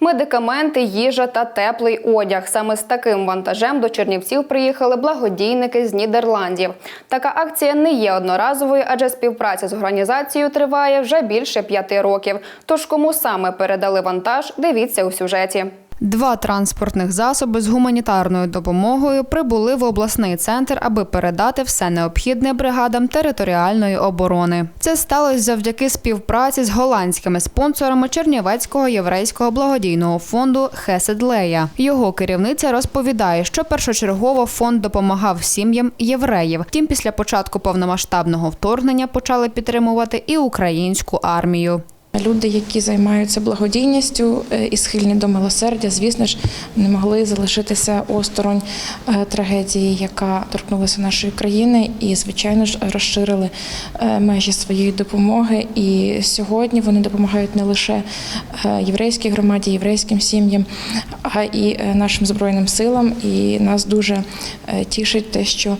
Медикаменти, їжа та теплий одяг. Саме з таким вантажем до Чернівців приїхали благодійники з Нідерландів. Така акція не є одноразовою, адже співпраця з організацією триває вже більше п'яти років. Тож кому саме передали вантаж, дивіться у сюжеті. Два транспортних засоби з гуманітарною допомогою прибули в обласний центр, аби передати все необхідне бригадам територіальної оборони. Це сталося завдяки співпраці з голландськими спонсорами Чернівецького єврейського благодійного фонду Хеседлея. Його керівниця розповідає, що першочергово фонд допомагав сім'ям євреїв. Втім, після початку повномасштабного вторгнення почали підтримувати і українську армію. Люди, які займаються благодійністю е, і схильні до милосердя, звісно ж, не могли залишитися осторонь е, трагедії, яка торкнулася нашої країни, і звичайно ж розширили е, межі своєї допомоги. І сьогодні вони допомагають не лише єврейській громаді, єврейським сім'ям, а і нашим збройним силам. І нас дуже тішить те, що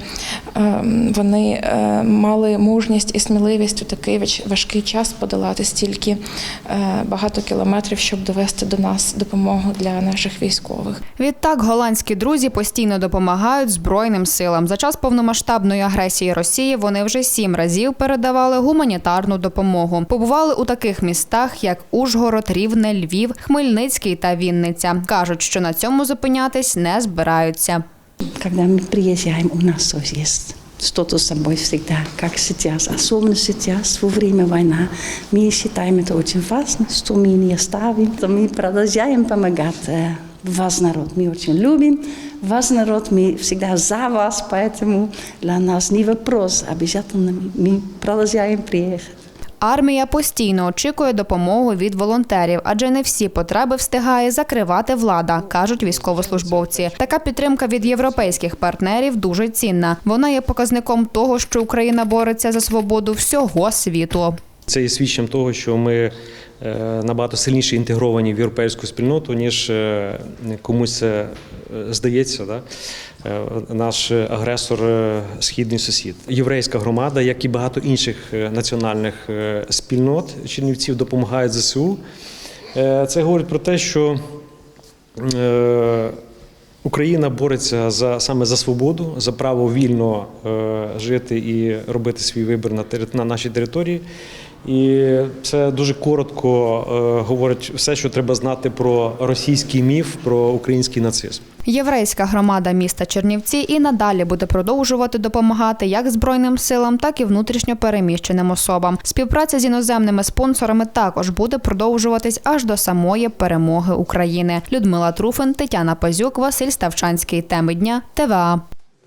е, вони мали мужність і сміливість у такий важкий час подолати стільки багато кілометрів, щоб довести до нас допомогу для наших військових. Відтак голландські друзі постійно допомагають Збройним силам. За час повномасштабної агресії Росії вони вже сім разів передавали гуманітарну допомогу. Побували у таких містах, як Ужгород, Рівне, Львів, Хмельницький та Вінниця. кажуть, що на цьому зупинятись не збираються. Когда мы приезжаем, у нас есть что-то с собой всегда, как сейчас, особенно сейчас, во время войны. Мы считаем это очень важно, что мы не оставим, что мы продолжаем помогать э, ваш народ. Мы очень любим ваш народ, мы всегда за вас, поэтому для нас не вопрос, обязательно мы продолжаем приехать. Армія постійно очікує допомоги від волонтерів, адже не всі потреби встигає закривати влада, кажуть військовослужбовці. Така підтримка від європейських партнерів дуже цінна. Вона є показником того, що Україна бореться за свободу всього світу. Це є свідченням того, що ми е, набагато сильніше інтегровані в європейську спільноту, ніж е, комусь е, здається. Да? Е, Наш агресор е, східний сусід. Єврейська громада, як і багато інших е, національних е, спільнот Чернівців, допомагають ЗСУ. Е, Це говорить про те, що е, Україна бореться за саме за свободу, за право вільно е, жити і робити свій вибір на нашій території. І це дуже коротко е, говорить все, що треба знати про російський міф, про український нацизм. Єврейська громада міста Чернівці і надалі буде продовжувати допомагати як збройним силам, так і внутрішньо переміщеним особам. Співпраця з іноземними спонсорами також буде продовжуватись аж до самої перемоги України. Людмила Труфин, Тетяна Пазюк, Василь Ставчанський. Теми дня ТВА.